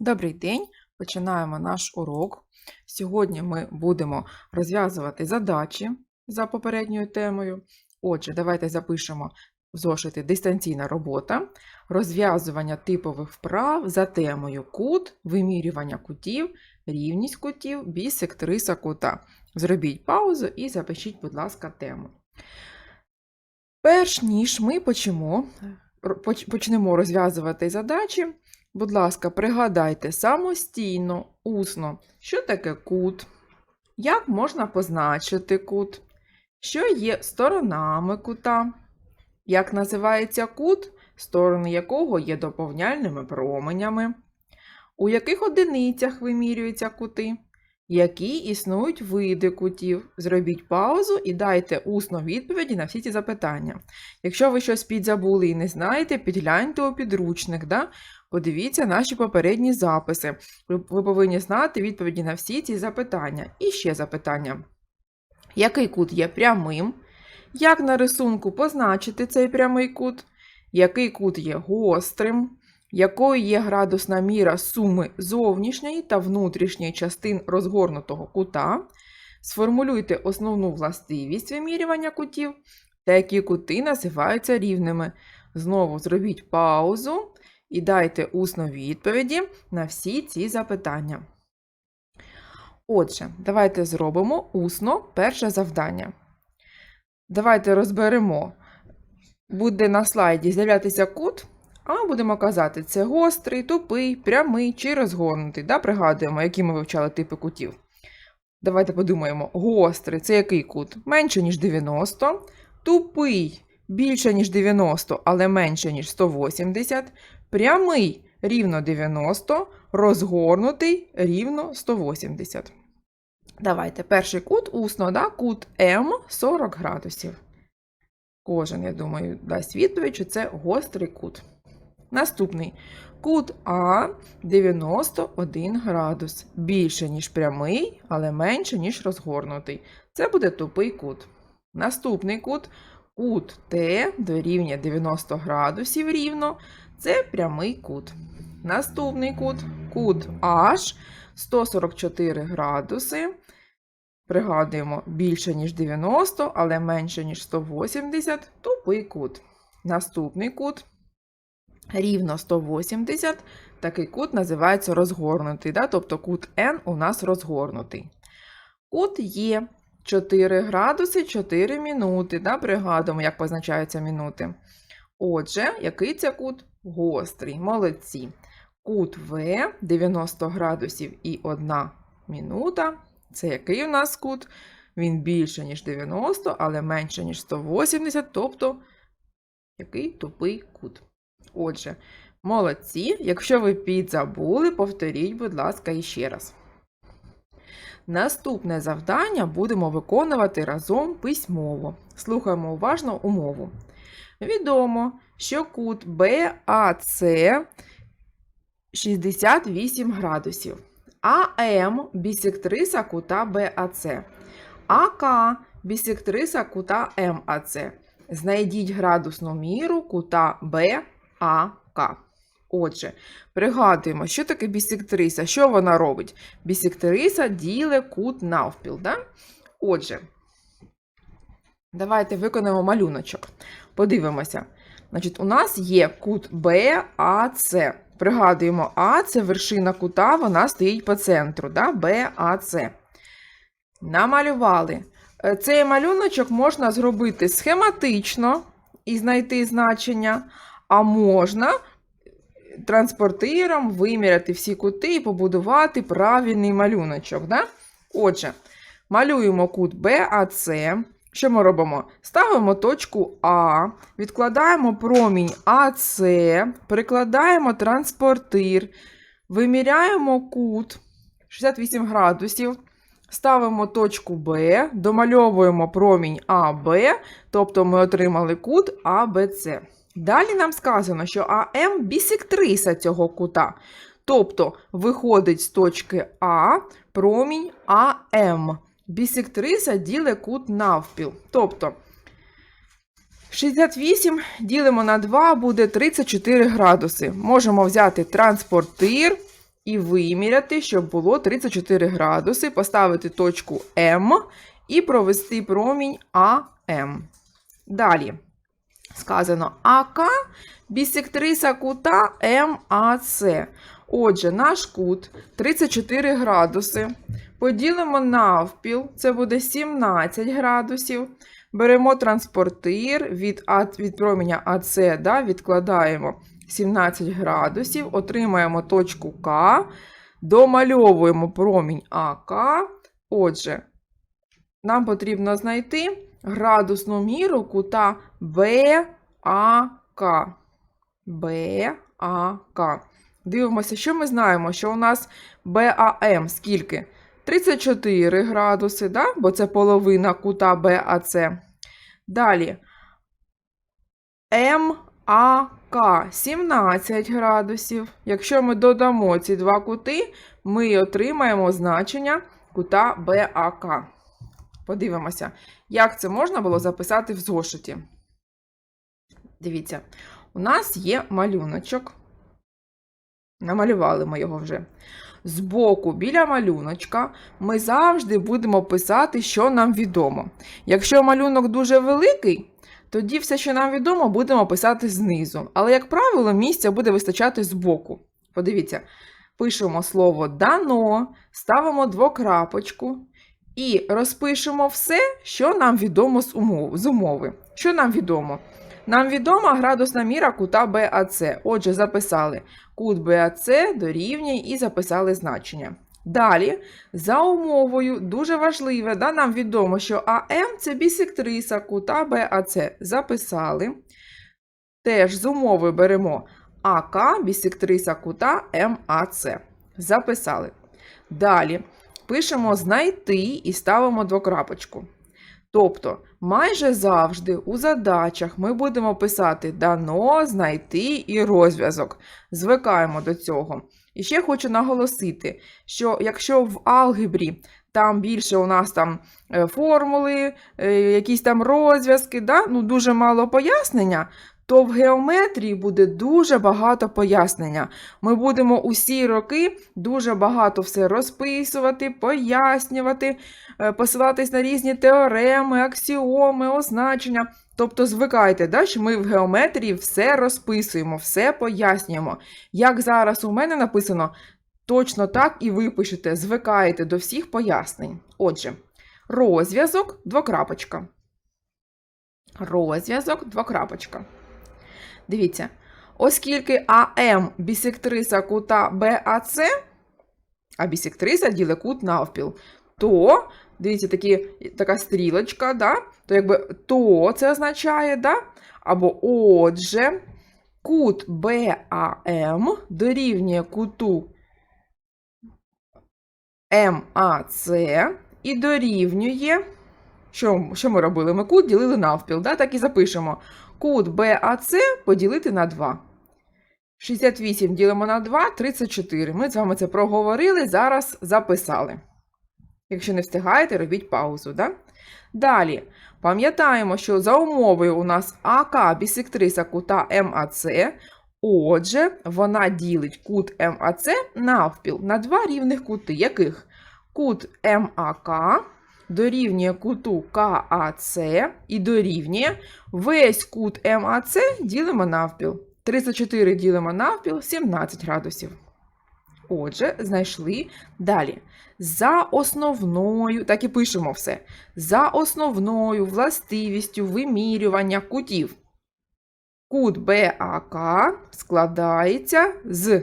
Добрий день! Починаємо наш урок. Сьогодні ми будемо розв'язувати задачі за попередньою темою. Отже, давайте запишемо в зошити дистанційна робота, розв'язування типових вправ за темою кут, вимірювання кутів, рівність кутів, бісектриса кута. Зробіть паузу і запишіть, будь ласка, тему. Перш ніж ми почнемо, почнемо розв'язувати задачі, Будь ласка, пригадайте самостійно, усно, що таке кут, як можна позначити кут, що є сторонами кута, як називається кут, сторони якого є доповняльними променями, у яких одиницях вимірюються кути, які існують види кутів. Зробіть паузу і дайте усно відповіді на всі ці запитання. Якщо ви щось підзабули і не знаєте, підгляньте у підручник. Да? Подивіться наші попередні записи. Ви, ви повинні знати відповіді на всі ці запитання. І ще запитання. Який кут є прямим? Як на рисунку позначити цей прямий кут? Який кут є гострим? Якою є градусна міра суми зовнішньої та внутрішньої частин розгорнутого кута? Сформулюйте основну властивість вимірювання кутів та які кути називаються рівними. Знову зробіть паузу і дайте усно відповіді на всі ці запитання. Отже, давайте зробимо усно перше завдання. Давайте розберемо. Буде на слайді з'являтися кут, а будемо казати, це гострий, тупий, прямий чи розгорнутий. Да? Пригадуємо, які ми вивчали типи кутів. Давайте подумаємо: гострий це який кут? Менше, ніж 90, тупий більше, ніж 90, але менше, ніж 180, прямий рівно 90, розгорнутий рівно 180. Давайте перший кут усно, да? кут М 40 градусів. Кожен, я думаю, дасть відповідь, що це гострий кут. Наступний кут А 91 градус. Більше, ніж прямий, але менше, ніж розгорнутий. Це буде тупий кут. Наступний кут кут Т дорівнює 90 градусів рівно. Це прямий кут. Наступний кут кут H 144 градуси. Пригадуємо, більше, ніж 90, але менше, ніж 180 тупий кут. Наступний кут рівно 180. Такий кут називається розгорнутий. Да? Тобто кут N у нас розгорнутий. Кут Є 4 градуси 4 минути. Да? Пригадуємо, як позначаються минути. Отже, який це кут? Гострий. Молодці. Кут В 90 градусів і 1 минута. Це який у нас кут? Він більше, ніж 90, але менше, ніж 180, тобто який тупий кут. Отже, молодці. Якщо ви підзабули, повторіть, будь ласка, іще раз. Наступне завдання будемо виконувати разом письмово. Слухаємо уважно умову. Відомо, що кут BAC 68 градусів. АМ бісектриса кута BAC. АК бісектриса кута МАЦ. Знайдіть градусну міру кута БАК. Отже, пригадуємо, що таке бісектриса, що вона робить? Бісектриса діле кут навпіл. Да? Отже, давайте виконаємо малюночок. Подивимося. Значить, у нас є кут БАЦ. Пригадуємо, А це вершина кута, вона стоїть по центру. Да? БАЦ. Намалювали. Е, Цей малюночок можна зробити схематично і знайти значення, а можна транспортиром виміряти всі кути і побудувати правильний малюночок. Да? Отже, малюємо кут БАЦ. Що ми робимо? Ставимо точку А, відкладаємо промінь АС, прикладаємо транспортир, виміряємо кут 68 градусів, ставимо точку Б, домальовуємо промінь АБ, тобто ми отримали кут АБЦ. Далі нам сказано, що АМ бісектриса цього кута. Тобто виходить з точки А промінь АМ. Бісектриса ділить кут навпіл. Тобто 68 ділимо на 2 буде 34 градуси. Можемо взяти транспортир і виміряти, щоб було 34 градуси, поставити точку М і провести промінь АМ. Далі сказано АК бісектриса кута МАЦ. Отже, наш кут 34 градуси. Поділимо навпіл, це буде 17 градусів. Беремо транспортир від, від променя АЦ, да, відкладаємо 17 градусів, отримаємо точку К, домальовуємо промінь АК. Отже, нам потрібно знайти градусну міру кута БАК. БАК. Дивимося, що ми знаємо, що у нас БАМ скільки? 34 градуси, да? бо це половина кута БАЦ. Далі МАК 17 градусів. Якщо ми додамо ці два кути, ми отримаємо значення кута БАК. Подивимося, як це можна було записати в зошиті. Дивіться, у нас є малюночок. Намалювали ми його вже. Збоку, біля малюночка, ми завжди будемо писати, що нам відомо. Якщо малюнок дуже великий, тоді все, що нам відомо, будемо писати знизу. Але, як правило, місця буде вистачати збоку. Подивіться, пишемо слово дано, ставимо двокрапочку і розпишемо все, що нам відомо з умов, з умови. Що нам відомо? Нам відома градусна міра кута БАЦ. Отже, записали кут БАЦ дорівнює і записали значення. Далі, за умовою, дуже важливе, да, нам відомо, що АМ це бісектриса кута БАЦ. Записали. Теж з умови беремо АК бісектриса кута МАЦ. Записали. Далі пишемо знайти і ставимо двокрапочку. Тобто, майже завжди у задачах ми будемо писати дано, знайти і розв'язок. Звикаємо до цього. І ще хочу наголосити, що якщо в алгебрі там більше у нас там е, формули, е, якісь там розв'язки, да? ну, дуже мало пояснення, то в геометрії буде дуже багато пояснення. Ми будемо усі роки дуже багато все розписувати, пояснювати, е, посилатись на різні теореми, аксіоми, означення. Тобто звикайте, да, що ми в геометрії все розписуємо, все пояснюємо. Як зараз у мене написано, точно так і ви пишете, звикаєте до всіх пояснень. Отже, розв'язок, двокрапочка. Розв'язок, двокрапочка. Дивіться, оскільки АМ бісектриса кута БАЦ, а бісектриса ділить кут навпіл, то, дивіться, такі, така стрілочка, да? то якби то це означає, да? або отже, кут БАМ дорівнює куту МАЦ і дорівнює. Що, що ми робили? Ми кут ділили навпіл, да? так і запишемо. Кут БАЦ поділити на 2. 68 ділимо на 2, 34. Ми з вами це проговорили, зараз записали. Якщо не встигаєте, робіть паузу. Да? Далі, пам'ятаємо, що за умовою у нас АК бісектриса кута МАЦ. Отже, вона ділить кут МАЦ навпіл на два рівних кути. Яких? Кут МАК дорівнює куту КАЦ і дорівнює весь кут МАЦ ділимо навпіл. 34 ділимо навпіл 17 градусів. Отже, знайшли далі. За основною, так і пишемо все. За основною властивістю вимірювання кутів. Кут БАК складається з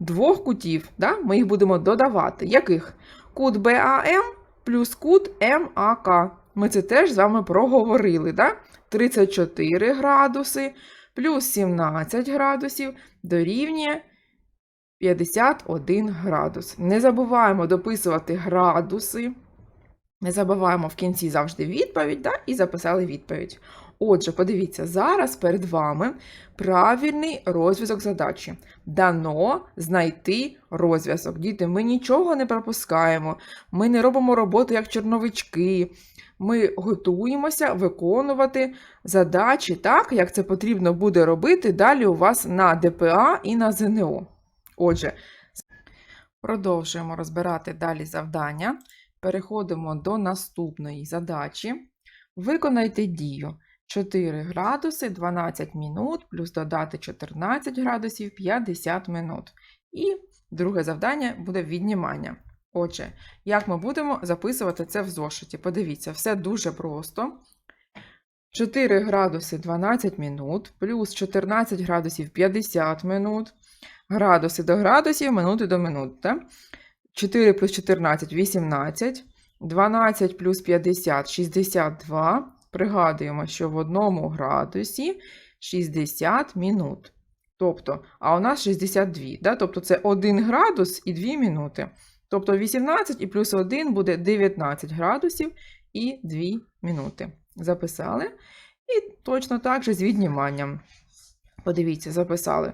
двох кутів. Да? Ми їх будемо додавати. Яких? Кут БАМ плюс кут МАК. Ми це теж з вами проговорили. Да? 34 градуси плюс 17 градусів дорівнює 51 градус. Не забуваємо дописувати градуси. Не забуваємо в кінці завжди відповідь, да? і записали відповідь. Отже, подивіться, зараз перед вами правильний розв'язок задачі. Дано знайти розв'язок. Діти, ми нічого не пропускаємо, ми не робимо роботу як чорновички. Ми готуємося виконувати задачі так, як це потрібно буде робити далі у вас на ДПА і на ЗНО. Отже, Продовжуємо розбирати далі завдання. Переходимо до наступної задачі. Виконайте дію 4 градуси 12 минут плюс додати 14 градусів 50 минут. І друге завдання буде віднімання. Отже, як ми будемо записувати це в зошиті? Подивіться, все дуже просто. 4 градуси 12 минут плюс 14 градусів 50 минут. Градуси до градусів, минути до минут. Так? 4 плюс 14 – 18. 12 плюс 50 – 62. Пригадуємо, що в одному градусі 60 минут. Тобто, а у нас 62. Да? Тобто це 1 градус і 2 минути. Тобто 18 і плюс 1 буде 19 градусів і 2 минути. Записали. І точно так же з відніманням. Подивіться, записали.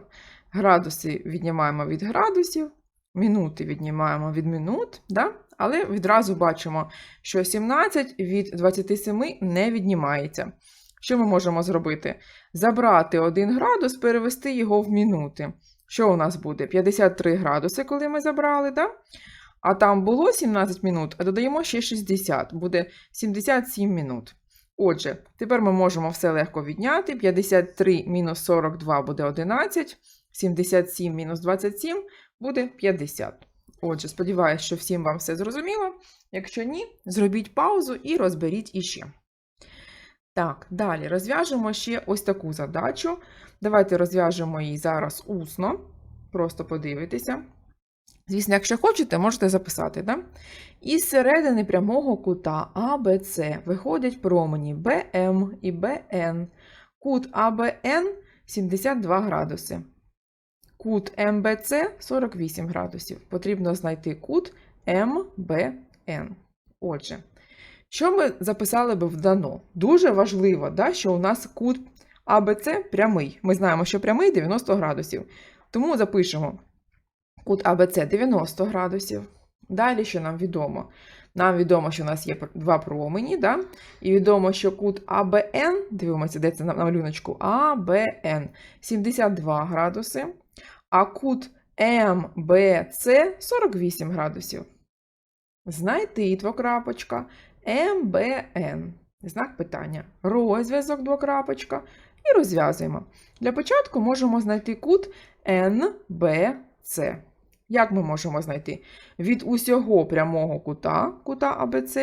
Градуси віднімаємо від градусів, минути віднімаємо від минут, да? але відразу бачимо, що 17 від 27 не віднімається. Що ми можемо зробити? Забрати 1 градус, перевести його в минути. Що у нас буде? 53 градуси, коли ми забрали, да? а там було 17 минут, а додаємо ще 60, буде 77 минут. Отже, тепер ми можемо все легко відняти. 53 мінус 42 буде 11. 77 мінус 27 буде 50. Отже, сподіваюся, що всім вам все зрозуміло. Якщо ні, зробіть паузу і розберіть іще. Так, далі розв'яжемо ще ось таку задачу. Давайте розв'яжемо її зараз усно. Просто подивитися. Звісно, якщо хочете, можете записати. Да? Із середини прямого кута АБЦ виходять промені БМ і БН. Кут АБН 72 градуси. Кут МБЦ 48 градусів. Потрібно знайти кут МБН. Отже, що ми записали би в дано? Дуже важливо, да, що у нас кут АБЦ прямий. Ми знаємо, що прямий 90 градусів. Тому запишемо кут АБЦ 90 градусів. Далі, що нам відомо? Нам відомо, що у нас є два промені, да? і відомо, що кут АБН, дивимося, де це на малюночку, АБН 72 градуси, а кут МБЦ 48 градусів. Знайти двокрапочка МБН. Знак питання. Розв'язок двокрапочка. І розв'язуємо. Для початку можемо знайти кут НБЦ. Як ми можемо знайти? Від усього прямого кута, кута АБЦ,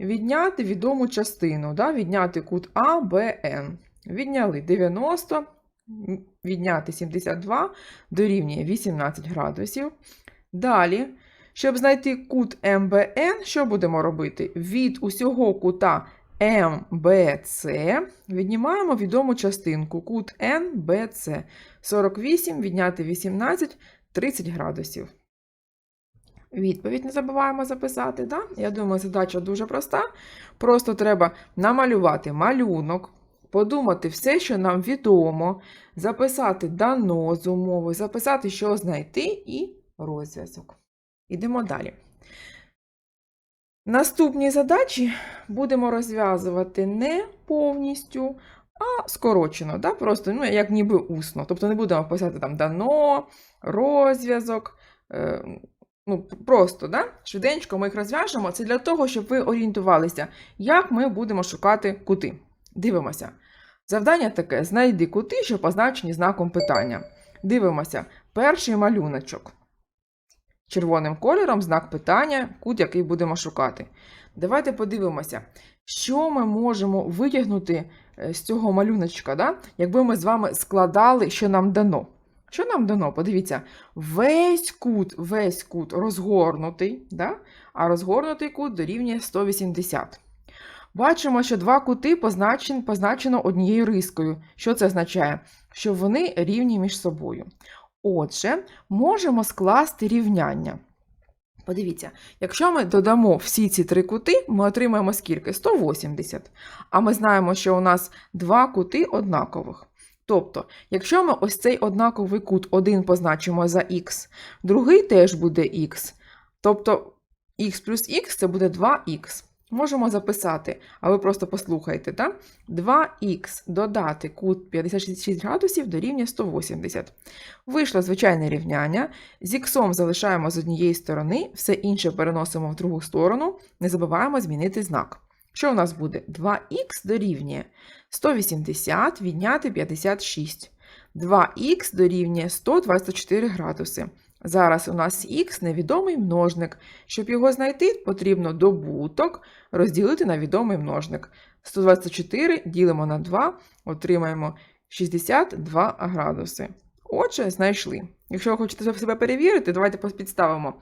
відняти відому частину, да? відняти кут АБН. Відняли 90, відняти 72 дорівнює 18 градусів. Далі, щоб знайти кут МБН, що будемо робити? Від усього кута МБЦ віднімаємо відому частинку кут НБЦ. 48 відняти 18 30 градусів. Відповідь не забуваємо записати. Да? Я думаю, задача дуже проста. Просто треба намалювати малюнок, подумати все, що нам відомо, записати дано з умови, записати, що знайти, і розв'язок. Ідемо далі. Наступні задачі будемо розв'язувати не повністю, а скорочено, да? просто ну, як ніби усно. Тобто не будемо писати там дано, розв'язок. Е, ну, Просто да? швиденько ми їх розв'яжемо. Це для того, щоб ви орієнтувалися, як ми будемо шукати кути. Дивимося. Завдання таке: знайди кути, що позначені знаком питання. Дивимося, перший малюночок. Червоним кольором знак питання, кут, який будемо шукати. Давайте подивимося, що ми можемо витягнути з цього малюночка, да? якби ми з вами складали, що нам дано. Що нам дано? Подивіться, весь кут весь кут розгорнутий, да? а розгорнутий кут дорівнює 180. Бачимо, що два кути позначено, позначено однією рискою. Що це означає? Що вони рівні між собою. Отже, можемо скласти рівняння. Подивіться, якщо ми додамо всі ці три кути, ми отримаємо скільки? 180. А ми знаємо, що у нас два кути однакових. Тобто, якщо ми ось цей однаковий кут один позначимо за х, другий теж буде х. Тобто х плюс х це буде 2х. Можемо записати, а ви просто послухайте, так? 2х додати кут 56 градусів дорівнює 180. Вийшло звичайне рівняння. З х залишаємо з однієї сторони, все інше переносимо в другу сторону, не забуваємо змінити знак. Що у нас буде? 2х дорівнює 180 відняти 56. 2х дорівнює 124 градуси. Зараз у нас х невідомий множник. Щоб його знайти, потрібно добуток розділити на відомий множник. 124 ділимо на 2, отримаємо 62 градуси. Отже, знайшли. Якщо ви хочете себе перевірити, давайте підставимо.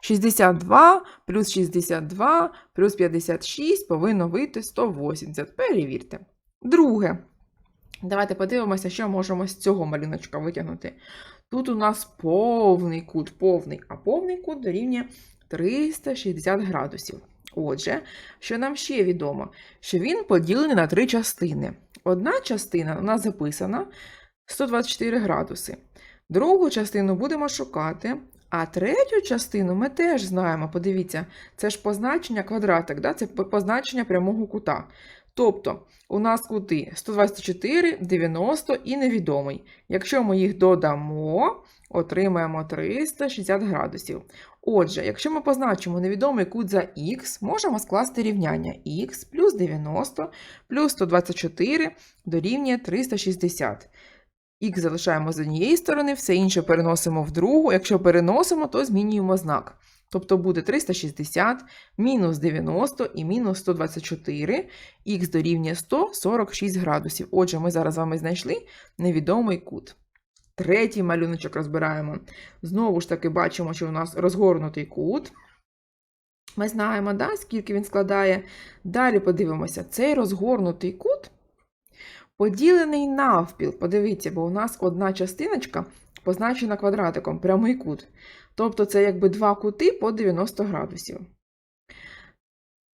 62 плюс 62 плюс 56 повинно вийти 180. Перевірте. Друге. Давайте подивимося, що можемо з цього малюночка витягнути. Тут у нас повний кут, повний, а повний кут дорівнює 360 градусів. Отже, що нам ще відомо, що він поділений на три частини. Одна частина у нас записана 124 градуси. Другу частину будемо шукати, а третю частину ми теж знаємо. Подивіться, це ж позначення квадратик, да? це позначення прямого кута. Тобто, у нас кути 124, 90 і невідомий. Якщо ми їх додамо, отримаємо 360 градусів. Отже, якщо ми позначимо невідомий кут за х, можемо скласти рівняння х плюс 90 плюс 124 дорівнює 360. Х залишаємо з однієї сторони, все інше переносимо в другу. Якщо переносимо, то змінюємо знак. Тобто буде 360, мінус 90 і мінус 124, х дорівнює 146 градусів. Отже, ми зараз з вами знайшли невідомий кут. Третій малюночок розбираємо. Знову ж таки, бачимо, що у нас розгорнутий кут. Ми знаємо, да, скільки він складає. Далі подивимося, цей розгорнутий кут поділений навпіл. Подивіться, бо у нас одна частиночка позначена квадратиком, прямий кут. Тобто це якби два кути по 90 градусів.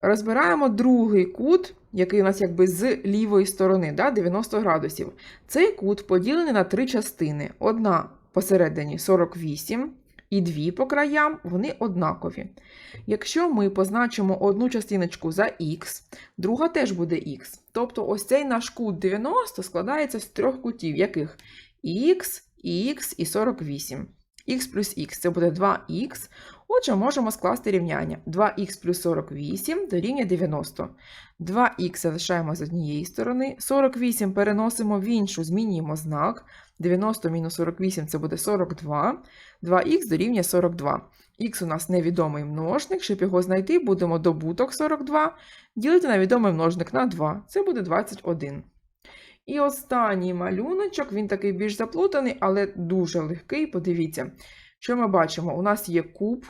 Розбираємо другий кут, який у нас якби з лівої сторони, да, 90 градусів. Цей кут поділений на три частини. Одна посередині 48 і дві по краям, вони однакові. Якщо ми позначимо одну частиночку за х, друга теж буде х. Тобто ось цей наш кут 90 складається з трьох кутів, яких х, х і 48. Х плюс х це буде 2х. Отже, можемо скласти рівняння. 2х плюс 48 дорівнює 90. 2х залишаємо з однієї сторони, 48 переносимо в іншу, змінюємо знак. 90 мінус 48 це буде 42. 2х дорівнює 42. Х у нас невідомий множник, щоб його знайти, будемо добуток 42 ділити на відомий множник на 2. Це буде 21. І останній малюночок, він такий більш заплутаний, але дуже легкий. Подивіться, що ми бачимо? У нас є куб.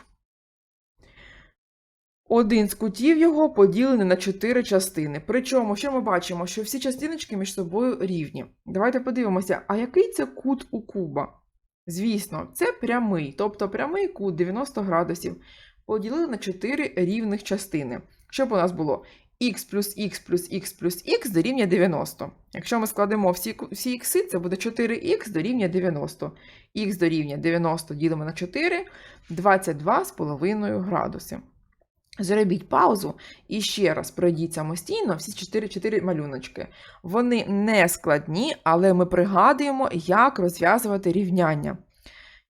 Один з кутів його поділений на 4 частини. Причому, що ми бачимо? Що всі частиночки між собою рівні. Давайте подивимося, а який це кут у куба? Звісно, це прямий, тобто прямий кут 90 градусів поділили на 4 рівних частини. Щоб у нас було х плюс х плюс х плюс х дорівнює 90. Якщо ми складемо всі всі х, це буде 4х дорівнює 90. Х дорівнює 90 ділимо на 4, 22,5 градуси. Зробіть паузу і ще раз пройдіть самостійно всі 4 4 малюночки. Вони не складні, але ми пригадуємо, як розв'язувати рівняння.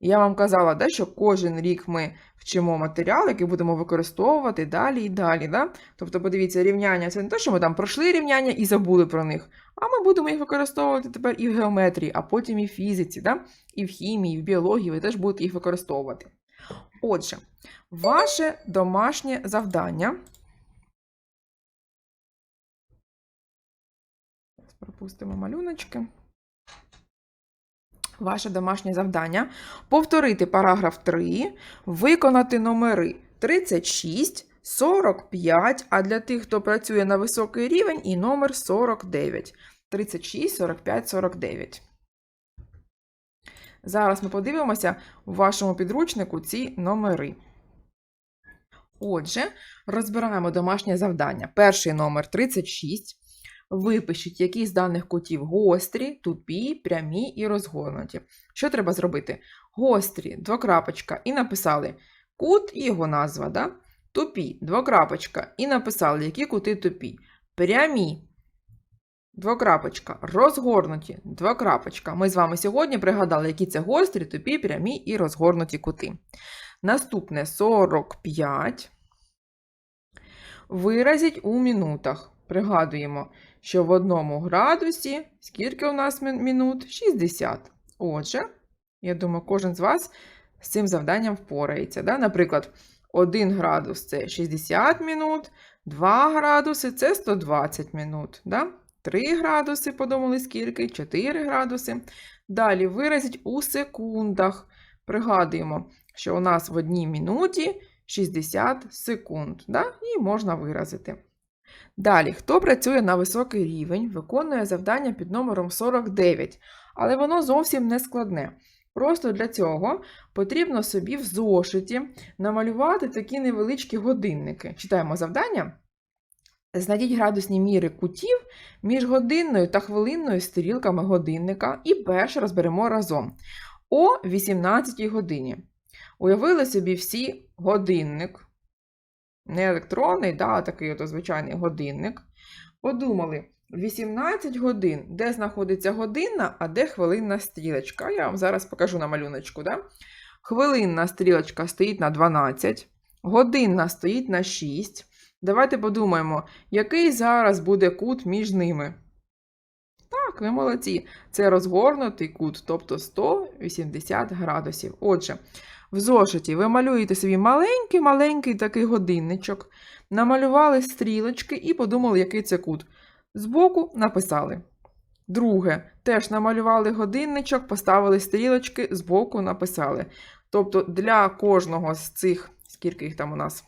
Я вам казала, да, що кожен рік ми вчимо матеріал, який будемо використовувати далі і далі. Да? Тобто, подивіться, рівняння це не те, що ми там пройшли рівняння і забули про них. А ми будемо їх використовувати тепер і в геометрії, а потім і в фізиці, да? і в хімії, і в біології ви теж будете їх використовувати. Отже, ваше домашнє завдання. Пропустимо малюночки. Ваше домашнє завдання повторити параграф 3, виконати номери 36, 45, а для тих, хто працює на високий рівень, і номер 49. 36, 45, 49. Зараз ми подивимося у вашому підручнику ці номери. Отже, розбираємо домашнє завдання. Перший номер 36. Випишіть, які з даних кутів гострі, тупі, прямі і розгорнуті. Що треба зробити? Гострі, двокрапочка, і написали кут і його назва. Да? Тупі, двокрапочка. І написали, які кути тупі. Прямі. Двокрапочка. Розгорнуті. Двокрапочка. Ми з вами сьогодні пригадали, які це гострі, тупі, прямі і розгорнуті кути. Наступне 45. Виразіть у минутах. Пригадуємо, що в одному градусі, скільки у нас мін- минут? 60. Отже, я думаю, кожен з вас з цим завданням впорається. Да? Наприклад, 1 градус це 60 минут, 2 градуси це 120 минут. Да? 3 градуси, подумали скільки, 4 градуси. Далі виразіть у секундах. Пригадуємо, що у нас в одній минуті 60 секунд. Да? І можна виразити. Далі, хто працює на високий рівень, виконує завдання під номером 49, але воно зовсім не складне. Просто для цього потрібно собі в зошиті намалювати такі невеличкі годинники. Читаємо завдання. Знайдіть градусні міри кутів між годинною та хвилинною стрілками годинника і перше розберемо разом. О 18 годині. Уявили собі всі годинник, не електронний, да, а такий от звичайний годинник. Подумали, 18 годин, де знаходиться годинна, а де хвилинна стрілочка. Я вам зараз покажу на малюночку. Да? Хвилинна стрілочка стоїть на 12, годинна стоїть на 6. Давайте подумаємо, який зараз буде кут між ними. Так, ви молодці. Це розгорнутий кут, тобто 180 градусів. Отже, в зошиті ви малюєте собі маленький-маленький такий годинничок, намалювали стрілочки і подумали, який це кут. Збоку написали. Друге, теж намалювали годинничок, поставили стрілочки, збоку написали. Тобто для кожного з цих, скільки їх там у нас?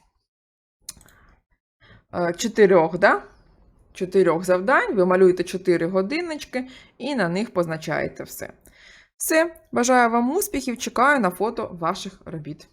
Е, Чотирьох, да? Чотирьох завдань, ви малюєте чотири годиннички і на них позначаєте все. Все, бажаю вам успіхів, чекаю на фото ваших робіт.